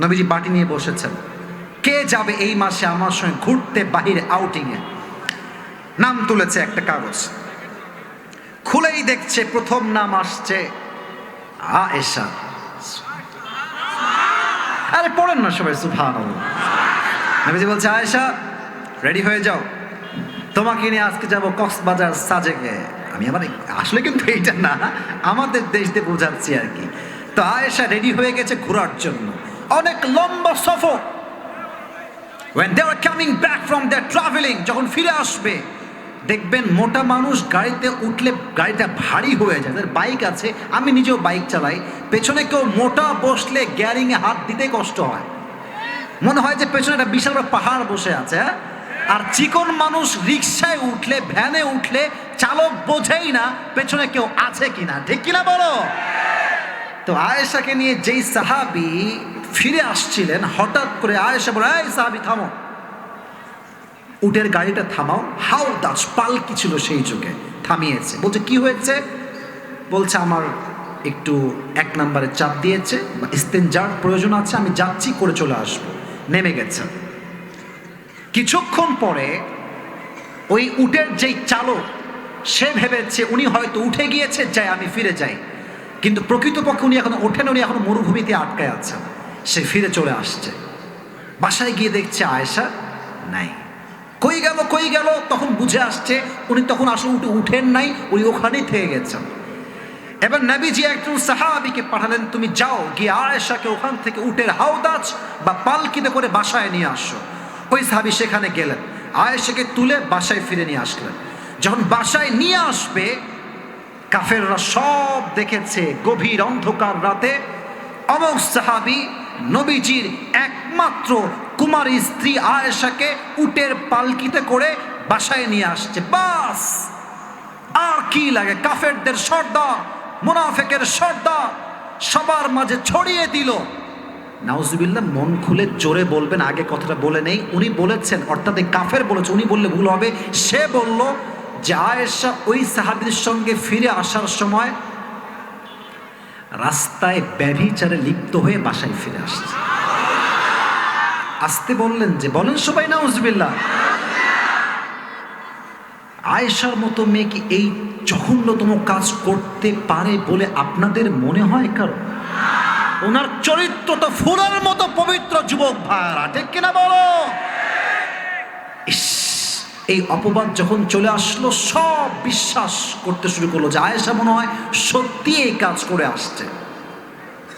নবীজি বাটি নিয়ে বসেছেন। কে যাবে এই মাসে আমার সঙ্গে ঘুরতে বাহিরে আউটিংয়ে নাম তুলেছে একটা কাগজ। খুলেই দেখছে প্রথম নাম আসছে আয়েশা। আরে পড়েন না সবাই সুফান নবীজি বলছে, আয়েশা রেডি হয়ে যাও। তোমাকে নিয়ে আজকে যাব কক্সবাজার সাজেকে। আমি আমার আসলে কিন্তু এইটা না, আমাদের দেশ দিয়ে বোঝাচ্ছি আর কি। তো আয়েশা রেডি হয়ে গেছে ঘোরার জন্য। অনেক লম্বা সফর। When they are coming back from their traveling, যখন ফিরে আসবে, দেখবেন মোটা মানুষ গাড়িতে উঠলে গাড়িটা ভারী হয়ে যায়। তাদের বাইক আছে, আমি নিজেও বাইক চালাই। পেছনে কেউ মোটা বসলে গ্যারিংয়ে হাত দিতে কষ্ট হয়। মনে হয় যে পেছনে একটা বিশাল পাহাড় বসে আছে হ্যাঁ? আর চিকন মানুষ রিক্সায় উঠলে, ভ্যানে উঠলে চালক বোঝেই না পেছনে কেউ আছে কিনা। ঠিক কিনা বলো? তো আয়েশাকে নিয়ে যেই সাহাবি ফিরে আসছিলেন, হঠাৎ করে আয়েশা বলে, এই সাহাবি, থামো। উটের গাড়িটা থামাও। হাও, দাস, পালকি ছিল সেই যুগে, থামিয়েছে। বলছে, কি হয়েছে? বলছে, আমার একটু এক নম্বরে চাপ দিয়েছে, বা প্রয়োজন আছে, আমি যাচ্ছি, করে চলে আসব। নেমে গেছে। কিছুক্ষণ পরে ওই উটের যেই চালক, সে ভেবেছে, উনি হয়তো উঠে গিয়েছে, যাই, আমি ফিরে যাই। কিন্তু প্রকৃতপক্ষে উনি এখন ওঠেন উনি এখন মরুভূমিতে আটকায় আছে সে ফিরে চলে আসছে। বাসায় গিয়ে দেখছে আয়েশা নাই। কই গেল কই গেল? তখন বুঝে আসছে উনি তখন আসলে উঠে উঠেন নাই, উনি ওখানেই থেকে গেছেন। এবার নবীজি একজন সাহাবিকে পাঠালেন, তুমি যাও, গিয়ে আয়েশাকে ওখান থেকে উটের হাওদাজ বা পালকিতে করে বাসায় নিয়ে আসো। ওই সাহাবি সেখানে গেলেন। আয়েশাকে তুলে বাসায় ফিরে নিয়ে আসলেন। যখন বাসায় নিয়ে আসবে, কাফেররা সব দেখেছে গভীর অন্ধকার রাতে। অমক সাহাবি নবীজির একমাত্র কুমারী স্ত্রী আয়েশাকে উটের পালকিতে করে বাসায় নিয়ে আসছে। বাস! আর কি লাগে? কাফেরদের সর্দার, মুনাফেকের সর্দার, সবার মাঝে ছড়িয়ে দিল। নাউজুবিল্লাহ, মন খুলে জোরে বলবেন, আগে কথাটা বলে নেই। উনি বলেছেন, অর্থাৎ কাফের বলেছে, উনি বললে ভুল হবে। সে বলল যে, আয়েশা ওই সাহাবির সঙ্গে ফিরে আসার সময় রাস্তায় ব্যভিচারে লিপ্ত হয়ে বাসায় ফিরে আসছে। আসতে বললেন যে, বলেন সবাই, নাউজুবিল্লাহ। আয়েশার মতো মেয়েকে এই জঘন্যতম কাজ করতে পারে বলে আপনাদের মনে হয় কারও? ওনার চরিত্র তো ফুলের মতো পবিত্র যুবক ভাইরা, ঠিক কিনা বলো? ইস এই অপবাদ যখন চলে আসলো, সব বিশ্বাস করতে শুরু করল যে আয়েশা মনে হয় সত্যি এই কাজ করে আসছে।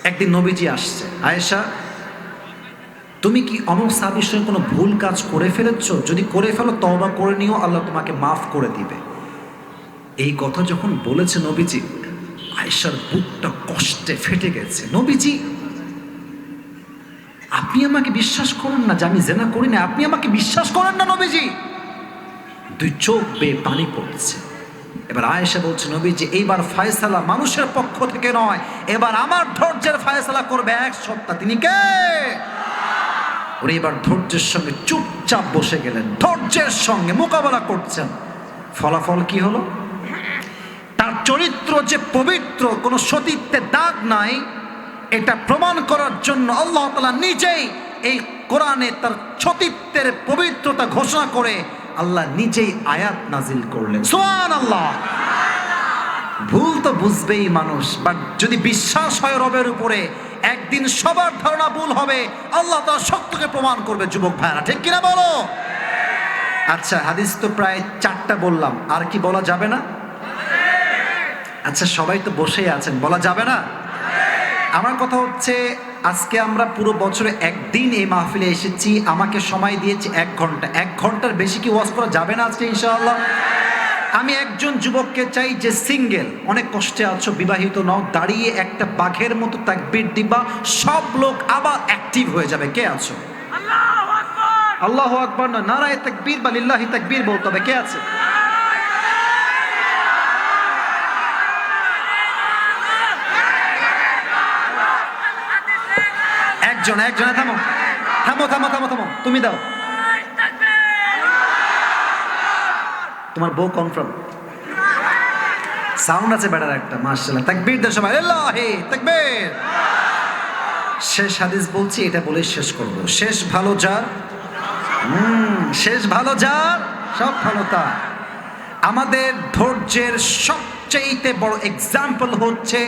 একদিন নবীজি আসছে, আয়েশা, তুমি কি অমুক সাহাবির সঙ্গে কোনো ভুল কাজ করে ফেলেছ? যদি করে ফেলো তবা করে নিও, আল্লাহ তোমাকে মাফ করে দিবে। এই কথা যখন বলেছে নবীজি, আয়েশার বুকটা কষ্টে ফেটে গেছে। নবীজি, আপনি আমাকে বিশ্বাস করেন না যে আমি জেনা করি না আপনি আমাকে বিশ্বাস করেন না নবীজি? দুই চোখ বেয়ে পানি পড়ছে। এবার আয়েশা বলছে নবী যে এইবার ফায়সালা মানুষের পক্ষ থেকে নয়, এবার আমার ধৈর্যের ফায়সালা করবে এক সপ্তাহ। তিনি কে? উনি এবার ধৈর্যের সঙ্গে চুপচাপ বসে গেলেন, ধৈর্যের সঙ্গে মোকাবেলা করছেন। ফলাফল কি হলো? তার চরিত্র যে পবিত্র, কোনো সতীত্বের দাগ নাই, এটা প্রমাণ করার জন্য আল্লাহ তালা নিজেই এই কোরআনে তার সতীত্বের পবিত্রতা ঘোষণা করে আল্লাহ নিজেই আয়াত নাজিল করলেন। সোয়ান আল্লাহ ভুল তো বুঝবেই মানুষ বাট যদি বিশ্বাস হয় রবের উপরে, একদিন সবার ধারণা ভুল হবে, আল্লাহ তার সত্যকে প্রমাণ করবে, যুবক ভাইরা ঠিক কিনা বলো? আচ্ছা হাদিস তো প্রায় চারটা বললাম, আর কি বলা যাবে না? আচ্ছা সবাই তো বসেই আছেন, বলা যাবে না? আমার কথা হচ্ছে আজকে আমরা পুরো বছরে একদিন এই মাহফিলে এসেছি। আমাকে সময় দিয়েছি এক ঘণ্টা। এক ঘণ্টার বেশি কি ওয়াজ করা যাবে না আজকে ইনশাআল্লাহ? আমি একজন যুবককে চাই যে সিঙ্গেল। অনেক কষ্টে আছো বিবাহিত নও দাঁড়িয়ে একটা বাঘের মতো তাকবির দিবা সব লোক আবার অ্যাক্টিভ হয়ে যাবে। কে আছো? আল্লাহ আকবর! না নারায় তাকবীর বা লিল্লাহি তাকবীর বলতে হবে। কে আছে? একজন একজন থামো। থামো থামো থামো থামো। তুমি দাও। তোমার বউ কনফার্ম সাউন্ড আছে বেটার একটা মার্শাল্লাহ তাকবীর দেন সবাই। আল্লাহে তাকবীর। শেষ হাদিস বলছি, এটা বলে শেষ করব। শেষ ভালো যার? শেষ ভালো যার? সব ভালো তার। আমাদের ধৈর্যের সবচেয়েতে বড় এক্সাম্পল হচ্ছে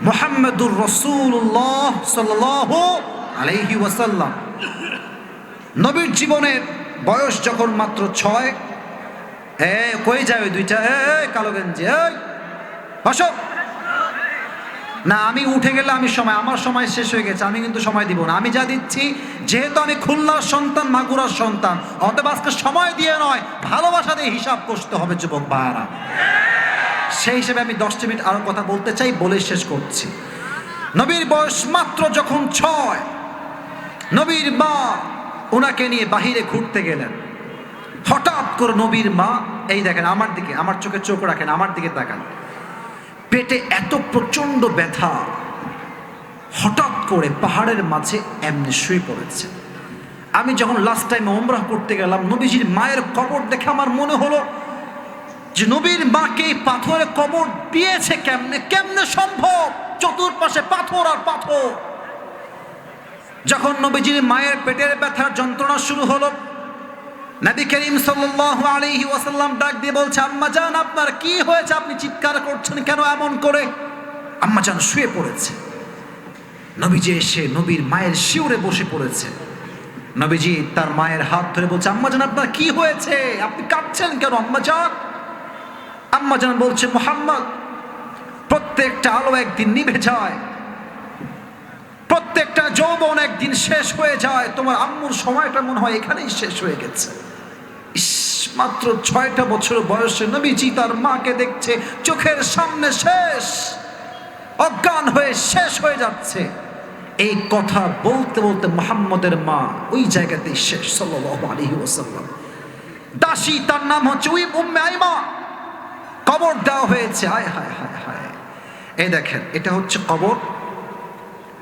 মোহাম্মদুর রসুল্লাহ সাল্লাহ আলাইহি ওয়াসাল্লাম। নবীর জীবনের বয়স যখন মাত্র ছয়, এ, কই ওই দুইটা? এ কালো গেঞ্জি বসো। না, আমি উঠে গেলে আমি সময়, আমার সময় শেষ হয়ে গেছে, আমি কিন্তু সময় দিব না। আমি যা দিচ্ছি, যেহেতু আমি খুলনার সন্তান, মাগুরার সন্তান, অতএব আজকে সময় দিয়ে নয়, ভালোবাসা দিয়ে হিসাব করতে হবে, যুবক ভাইয়ারা। সেই হিসেবে আমি দশটা মিনিট আরও কথা বলতে চাই বলে শেষ করছি। নবীর বয়স মাত্র যখন ছয়, নবীর মা ওনাকে নিয়ে বাহিরে ঘুরতে গেলেন। হঠাৎ করে নবীর মা, এই দেখেন আমার দিকে, আমার চোখে চোখ রাখেন, আমার দিকে তাকান। পেটে এত প্রচণ্ড ব্যথা, হঠাৎ করে পাহাড়ের মাঝে এমনি শুয়ে পড়েছে। আমি যখন লাস্ট টাইম ওমরাহ করতে গেলাম, নবীজির মায়ের কবর দেখে আমার মনে হলো যে নবীর মাকে পাথরে কবর দিয়েছে কেমনে? কেমনে সম্ভব? চতুর্পাশে পাথর আর পাথর। যখন নবীজির মায়ের পেটের ব্যথার যন্ত্রণা শুরু হলো, নবী করিম সাল্লাল্লাহু আলাইহি ওয়াসাল্লাম ডাক দিয়ে বলছে, আম্মা জান, আপনার কি হয়েছে? আপনি চিৎকার করছেন কেন এমন করে? আম্মা জান শুয়ে পড়েছে। নবীজি এসে নবীর মায়ের শিউরে বসে পড়েছে। নবীজি তার মায়ের হাত ধরে বলছে, আম্মা জান, আপনার কি হয়েছে? আপনি কাঁদছেন কেন, আম্মা জান? আম্মা জান বলছে, মোহাম্মদ, প্রত্যেকটা আলো একদিন নিভে যায়। প্রত্যেকটা যৌবন একদিন শেষ হয়ে যায়। তোমার আম্মুর সময়টা মনে হয় এখানেই শেষ হয়ে গেছে। মাত্র ছয়টা বছর বয়সে নবীজি তার মাকে দেখছে, চোখের সামনে শেষ, অজ্ঞান হয়ে শেষ হয়ে যাচ্ছে। এই কথা বলতে বলতে মোহাম্মদের মা ওই জায়গাতেই শেষ আলাইহি ওয়াসাল্লাম। দাসী তার নাম হচ্ছে উই উম্মে আইমা। কবর দেওয়া হয়েছে। হায় হায় হায় হায়। এই দেখেন, এটা হচ্ছে কবর।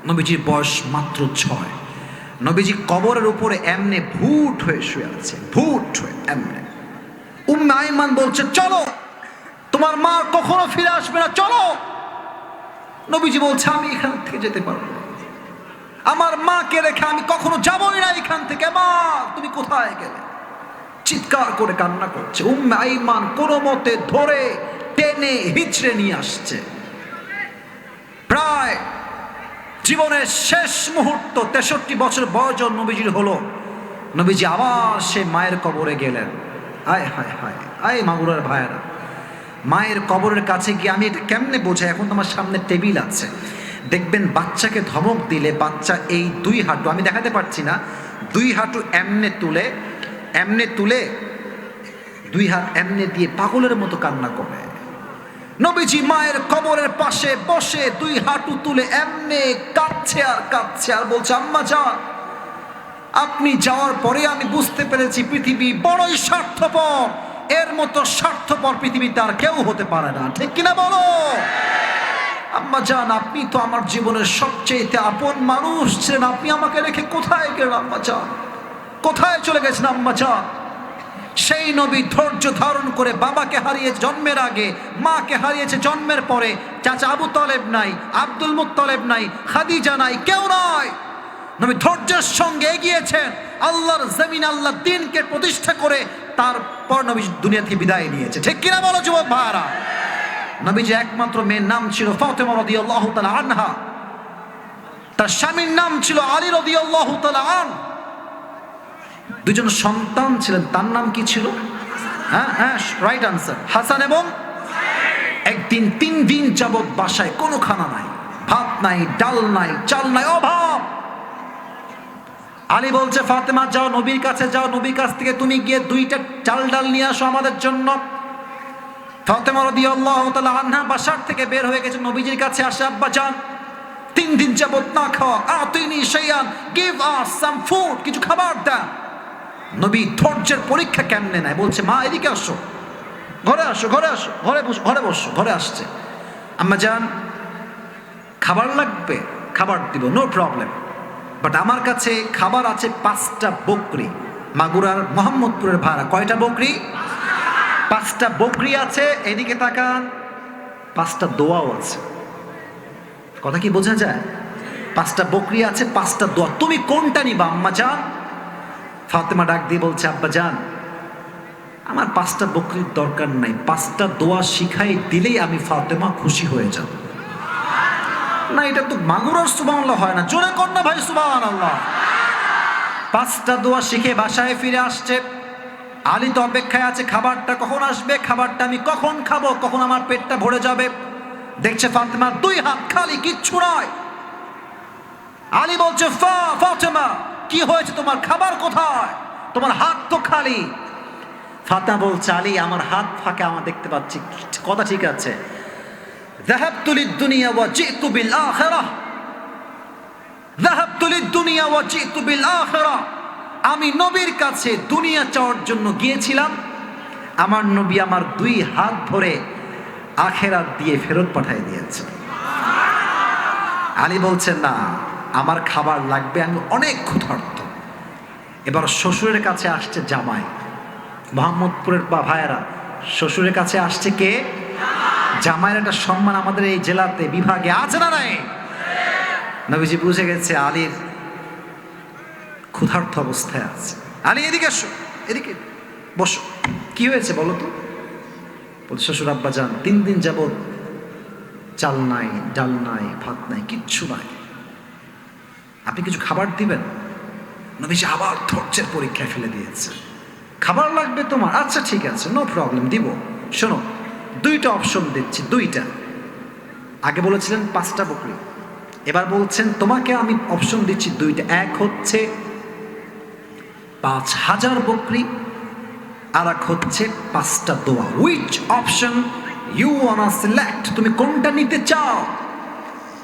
নবীজির বয়স মাত্র ছয়। নবীজি কবরের উপরে এমনে ভুট হয়ে শুয়ে আছে। ভুট হয়ে এমনে। উম্মে আইমান বলছে, চলো। তোমার মা কখনো ফিরে আসবে না, চলো। নবীজি বলছে, আমি এখান থেকে যেতে পারব। আমার মাকে রেখে আমি কখনো যাবই না এখান থেকে। মা, তুমি কোথায় গেলে? চিৎকার করে কান্না করছে। উম্মে আইমান কোনো মতে ধরে টেনে হিচড়ে নিয়ে আসছে। প্রায় জীবনের শেষ মুহূর্ত তেষট্টি বছর বয়স নবীজির হলো, নবীজি আবার সে মায়ের কবরে গেলেন। আয়, হায় হায়, আয় মাগুরার ভাইয়েরা। মায়ের কবরের কাছে গিয়ে আমি এটা কেমনে বোঝাই? এখন তোমার সামনে টেবিল আছে। দেখবেন বাচ্চাকে ধমক দিলে বাচ্চা এই দুই হাঁটু, আমি দেখাতে পারছি না, দুই হাঁটু এমনে তুলে এমনে তুলে দুই হাত এমনে দিয়ে পাগলের মতো কান্না করে। নবীজি মায়ের কবরের পাশে বসে দুই হাঁটু তুলে এমনে কাঁদছে আর কাঁদছে আর বলছে, আম্মা যান, আপনি যাওয়ার পরে আমি বুঝতে পেরেছি পৃথিবী বড়ই স্বার্থপর। এর মতো স্বার্থপর পৃথিবীতে আর কেউ হতে পারে না। ঠিক কিনা বলো? আম্মা যান, আপনি তো আমার জীবনের সবচেয়ে আপন মানুষ ছিলেন। আপনি আমাকে রেখে কোথায় গেলেন, আম্মা যান? কোথায় চলে গেছেন আম্মা যান সেই নবী ধৈর্য ধারণ করে বাবাকে হারিয়ে জন্মের আগে, মাকে হারিয়েছে জন্মের পরে, চাচা আবু তলেব নাই, আব্দুল মুত্তলেব নাই, খাদিজা নাই, কেউ নয় নবী ধৈর্যের সঙ্গে এগিয়েছেন, আল্লাহর জমিন আল্লাহ দিনকে প্রতিষ্ঠা করে তারপর নবী দুনিয়া থেকে বিদায় নিয়েছে। ঠিক কিনা বলো যুবক ভাইরা নবীজি একমাত্র মেয়ের নাম ছিল ফাতেমা রাদিয়াল্লাহু তাআলা আনহা। তার স্বামীর নাম ছিল আলী রাদিয়াল্লাহু তাআলা আনহু। দুজন সন্তান ছিলেন, তার নাম কি ছিল? হ্যাঁ হ্যাঁ রাইট আনসার হাসান এবং একদিন তিন দিন যাবৎ বাসায় কোনো খানা নাই, ভাত নাই, ডাল নাই, চাল নাই, অভাব। আলী বলছে, ফাতেমা, যাও নবীর কাছে, যাও নবীর কাছ থেকে, তুমি গিয়ে দুইটা চাল ডাল নিয়ে আসো আমাদের জন্য। ফাতেমা রাদিয়াল্লাহু তাআলা আনহা বাসার থেকে বের হয়ে গেছে, নবীজির কাছে আসে, আব্বা, যান। তিন দিন যাবৎ না খাওয়া। আতিনি শাইয়ান গিভ আস সাম ফুড, কিছু খাবার দেন নবী ধৈর্যের পরীক্ষা কেমনে নেয়? বলছে, মা, এদিকে আসো। ঘরে আসো ঘরে আসো, ঘরে বসো ঘরে বসো, ঘরে আসছে। আম্মা যান খাবার লাগবে, খাবার দিব নো প্রবলেম বাট আমার কাছে খাবার আছে পাঁচটা বকরি। মাগুরার মোহাম্মদপুরের ভাড়া। কয়টা বকরি? পাঁচটা বকরি আছে, এদিকে তাকান, পাঁচটা দোয়াও আছে। কথা কি বোঝা যায়? পাঁচটা বকরি আছে, পাঁচটা দোয়া। তুমি কোনটা নিবা, আম্মা যান ফাতেমা ডাক দিয়ে বলছে, আব্বা যান, আমার পাঁচটা বকরির দরকার নাই। পাঁচটা দোয়া শিখাই দিলেই আমি ফাতেমা খুশি হয়ে যাব। না, এটা তো মাগুরার সুবাহ হয় না। জোরে না ভাই সুবাহ আল্লাহ পাঁচটা দোয়া শিখে বাসায় ফিরে আসছে। আলী তো অপেক্ষায় আছে, খাবারটা কখন আসবে? খাবারটা আমি কখন খাব? কখন আমার পেটটা ভরে যাবে? দেখছে ফাতেমা দুই হাত খালি, কিচ্ছু নয় আলী বলছে, ফা, ফাতেমা। কি হয়েছে তোমার খাবার কোথায় তোমার হাত তো খালি ফাতেমা বলছে আলী আমার হাত ফাঁকে আমার দেখতে পাচ্ছি কথা ঠিক আছে ذهبت للدنيا وجئت بالآخرة ذهبت للدنيا وجئت بالآخرة আমি নবীর কাছে দুনিয়া চাওয়ার জন্য গিয়েছিলাম আমার নবী আমার দুই হাত ধরে আখেরাত দিয়ে ফেরত পাঠিয়ে দিয়েছে আলী বলছেন না আমার খাবার লাগবে, আমি অনেক ক্ষুধার্ত। এবার শ্বশুরের কাছে আসছে জামাই। মোহাম্মদপুরের বা ভাইয়েরা, শ্বশুরের কাছে আসছে কে? জামাইয়ের একটা সম্মান আমাদের এই জেলাতে, বিভাগে আছে না নাই? নবীজি বুঝে গেছে আলীর ক্ষুধার্থ অবস্থায় আছে। আলী, এদিকে আসো এদিকে বসো। কি হয়েছে বলো তো? শ্বশুর আব্বা যান, তিন দিন যাবৎ চাল নাই, ডাল নাই, ভাত নাই, কিচ্ছু নাই। আপনি কিছু খাবার দিবেন? নবীজি আবার ধৈর্যের পরীক্ষায় ফেলে দিয়েছে। খাবার লাগবে তোমার? আচ্ছা ঠিক আছে নো প্রবলেম দিব। শোনো, দুইটা অপশন দিচ্ছি, দুইটা। আগে বলেছিলেন পাঁচটা বকরি। এবার বলছেন, তোমাকে আমি অপশন দিচ্ছি দুইটা। এক হচ্ছে পাঁচ হাজার বকরি আর এক হচ্ছে পাঁচটা দোয়া। Which option you wanna select তুমি কোনটা নিতে চাও?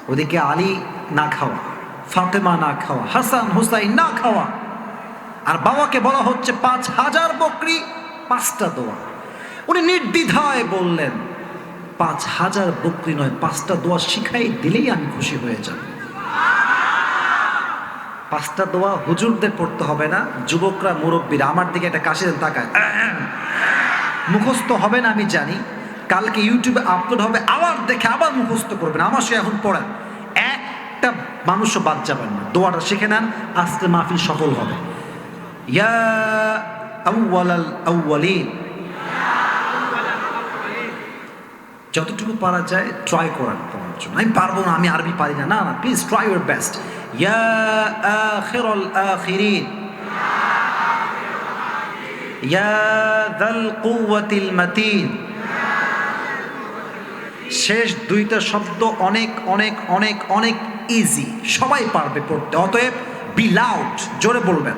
ওদিকে আলী না খাওয়া। ফাতেমা না খাওয়া, হাসান হুসাইন না খাওয়া। আর বাবাকে বলা হচ্ছে পাঁচ হাজার বকরি, পাঁচটা দোয়া। উনি নির্দ্বিধায় বললেন, পাঁচ হাজার বকরি নয়, পাঁচটা দোয়া শিখাই দিলেই আমি খুশি হয়ে যাব। পাঁচটা দোয়া হুজুরদের পড়তে হবে না, যুবকরা, মুরব্বীরা, আমার দিকে একটা কাশি দেন, তাকায়। মুখস্থ হবে না, আমি জানি। কালকে ইউটিউবে আপলোড হবে, আবার দেখে আবার মুখস্থ করবেন, আমার সে এখন একটা মানুষও বাদ যাবেন না। দোয়াটা শিখে নেন, আজকে মাহফিল সফল হবে। ইয়া যতটুকু পারা যায় ট্রাই করার পড়ার জন্য আমি পারব না, আমি আরবি পারি না। না না প্লিজ ট্রাই ইউর বেস্ট ইয়া আখিরুল আখিরিন। ইয়া শেষ দুইটা শব্দ অনেক অনেক অনেক অনেক ইজি সবাই পারবে পড়তে। অতএব বি লাউড জোরে বলবেন।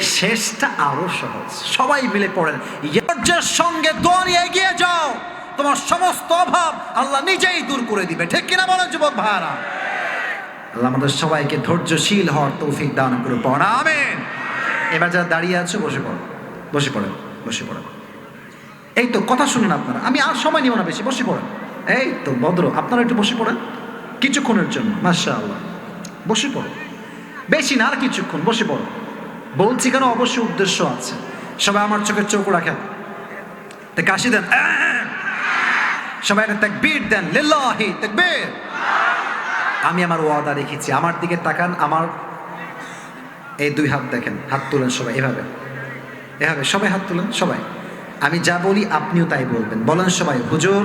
শেষটা আরও সহজ। সবাই মিলে পড়েন। ধৈর্যের সঙ্গে দোয়া এগিয়ে যাও। তোমার সমস্ত অভাব আল্লাহ নিজেই দূর করে দিবে। ঠিক কিনা বলো যুবক ভাইরা? আল্লাহ আমাদের সবাইকে ধৈর্যশীল হওয়ার তৌফিক দান করে পড়া, আমেন। এবার যারা দাঁড়িয়ে আছো, বসে পড়ো। বসে পড়েন। বসে পড়েন এই তো কথা শুনুন আপনারা। আমি আর সময় নিব না বেশি, বসে পড়েন এই তো ভদ্র, আপনারা একটু বসে পড়েন। কিছুক্ষণের জন্য মাসা আল্লাহ বসে পড়ো। বেশি না আর কিছুক্ষণ, বসে পড়ো। বলছি কেন, অবশ্যই উদ্দেশ্য আছে। সবাই আমার চোখের চোখ রাখেন। তে কাশি দেন! সবাই একটা তাকবীর দেন। লিল্লাহি, তাকবীর। আমি আমার ওয়াদা রেখেছি। আমার দিকে তাকান, আমার এই দুই হাত দেখেন। হাত তুলেন সবাই, এভাবে। এভাবে সবাই হাত তুলেন সবাই। আমি যা বলি আপনিও তাই বলবেন। বলেন সবাই হুজুর।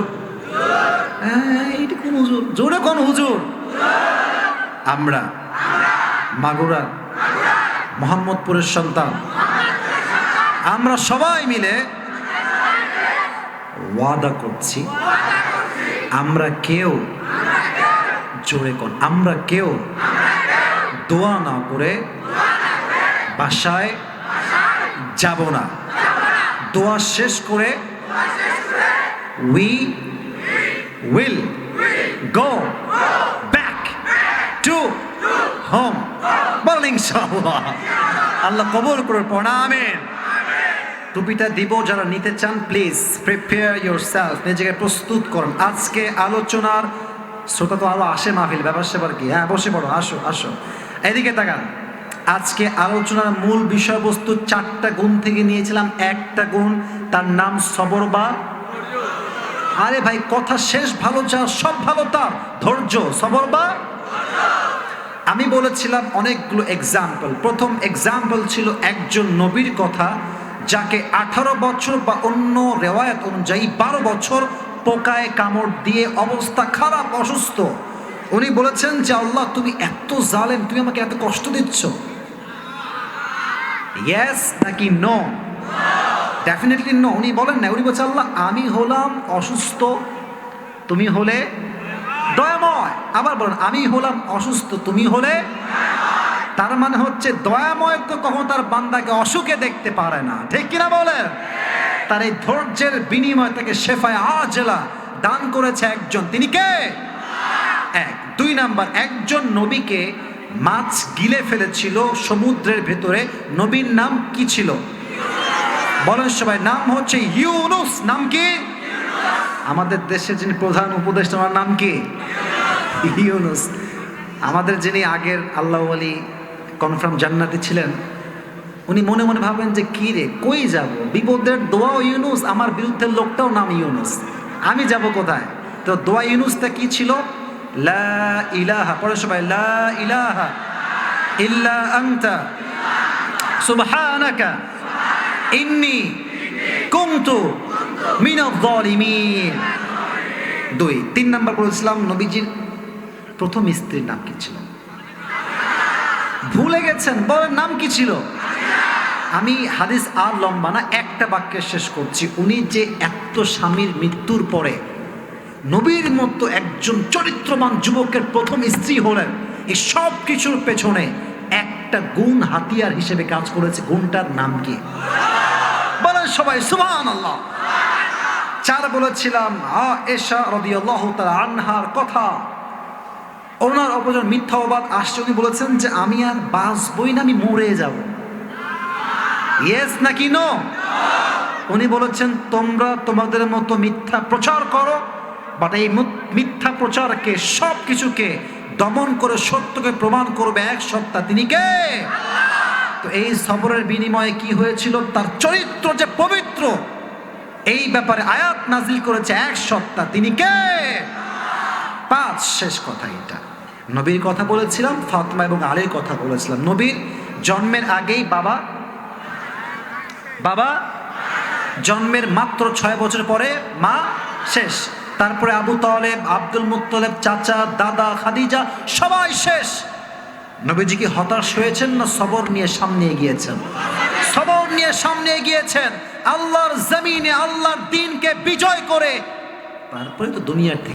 হ্যাঁ, এইটা কোন হুজুর? জোরে কোন হুজুর? আমরা। মাগুরা। মোহাম্মদপুরের সন্তান। আমরা সবাই মিলে ওয়াদা করছি আমরা কেউ জোরে কোন আমরা কেউ দোয়া না করে বাসায় যাব না। দোয়া শেষ করে we will go back to home ইনশাআল্লাহ। আল্লাহ কবুল করে পড়া, আমেন। টুপিটা দিব, যারা নিতে চান প্লিজ প্রিপেয়ার ইউর সেলফ নিজেকে প্রস্তুত করুন। আজকে আলোচনার শ্রোতা তো আরও আসে মাহফিল ব্যাপার সেবার কি? হ্যাঁ বসে পড়ো, আসো আসো। এদিকে তাকান। আজকে আলোচনার মূল বিষয়বস্তু চারটা গুণ থেকে নিয়েছিলাম। একটা গুণ, তার নাম সবর বা আরে ভাই, কথা শেষ, ভালো যার সব ভালো তার। ধৈর্য সবর বা আমি বলেছিলাম অনেকগুলো এক্সাম্পল প্রথম এক্সাম্পল ছিল একজন নবীর কথা, যাকে আঠারো বছর বা অন্য রেওয়ায়ত অনুযায়ী বারো বছর পোকায় কামড় দিয়ে অবস্থা খারাপ, অসুস্থ। উনি বলেছেন যে, আল্লাহ, তুমি এত জালেম, তুমি আমাকে এত কষ্ট দিচ্ছ। ইয়েস নাকি নো ডেফিনেটলি নো উনি বলেন না, উনি বলছে, আল্লাহ, আমি হলাম অসুস্থ। তুমি হলে দয়াময়। আবার বলেন, আমি হলাম অসুস্থ, তুমি হলে তার মানে হচ্ছে দয়াময় তো কখনো তার বান্দাকে অসুখে দেখতে পারে না। ঠিক কিনা বলেন? তার এই ধৈর্যের বিনিময় তাকে শেফায় আজেলা দান করেছে একজন। তিনি কে? এক। দুই নাম্বার, একজন নবীকে মাছ গিলে ফেলেছিল সমুদ্রের ভেতরে। নবীর নাম কি ছিল? বলেন সবাই, নাম হচ্ছে ইউনুস। নাম কি? আমাদের দেশের যিনি প্রধান উপদেষ্টা, ওনার নাম কি? ইউনুস। আমাদের যিনি আগের আল্লাহ আলী কনফার্ম জান্নাতি ছিলেন, উনি মনে মনে ভাবেন যে, কি রে, কই যাব? বিপদের দোয়া ইউনুস, আমার বিরুদ্ধের লোকটাও নাম ইউনুস। আমি যাব কোথায়? তো দোয়া ইউনুসটা কি ছিল? লা ইলাহা পরে সবাই, লা ইলাহা ইল্লা আনতা। সুবহানাকা। ইন্নি কুনতু মিনাজ জালিমিন দুই, তিন নাম্বার বলেছিলাম নবীজির প্রথম স্ত্রীর নাম কি ছিল? ভুলে গেছেন, বলেন নাম কি ছিল? আমি হাদিস আর লম্বা না, একটা বাক্যে শেষ করছি। উনি যে এত স্বামীর মৃত্যুর পরে নবীর মতো একজন চরিত্রবান যুবকের প্রথম স্ত্রী হলেন। এই সব কিছুর পেছনে একটা গুণ হাতিয়ার হিসেবে কাজ করেছে। গুণটার নাম কি? বলেন সবাই সুবহান আল্লাহ চার বলেছিলাম আ আনহার কথা। ওনার অপজন মিথ্যা অবাদ আসছে। উনি বলেছেন যে, আমি আর বাঁচবই না, আমি মরে যাব। ইয়েস নাকি নো উনি বলেছেন, তোমরা তোমাদের মতো মিথ্যা প্রচার করো বাট এই মিথ্যা প্রচারকে সব কিছুকে দমন করে, সত্যকে প্রমাণ করবে এক সত্তা। তিনি কে? তো এই সবরের বিনিময়ে কি হয়েছিল? তার চরিত্র যে পবিত্র, এই ব্যাপারে আয়াত নাজিল করেছে এক সত্তা। তিনি কে? পাঁচ। শেষ কথা এটা। নবীর কথা বলেছিলাম, ফাতমা এবং আলীর কথা বলেছিলাম। নবীর জন্মের আগেই বাবা বাবা জন্মের মাত্র ছয় বছর পরে মা শেষ। তারপরে আবু তলেব, আব্দুল মুত্তলেব, চাচা, দাদা, খাদিজা, সবাই শেষ। নবীজি কি হতাশ হয়েছেন না সবর নিয়ে সামনে গিয়েছেন সবর নিয়ে সামনে গিয়েছেন আল্লাহর জমিনে, আল্লাহর দিনকে বিজয় করে। তারপরে তো দুনিয়ার থেকে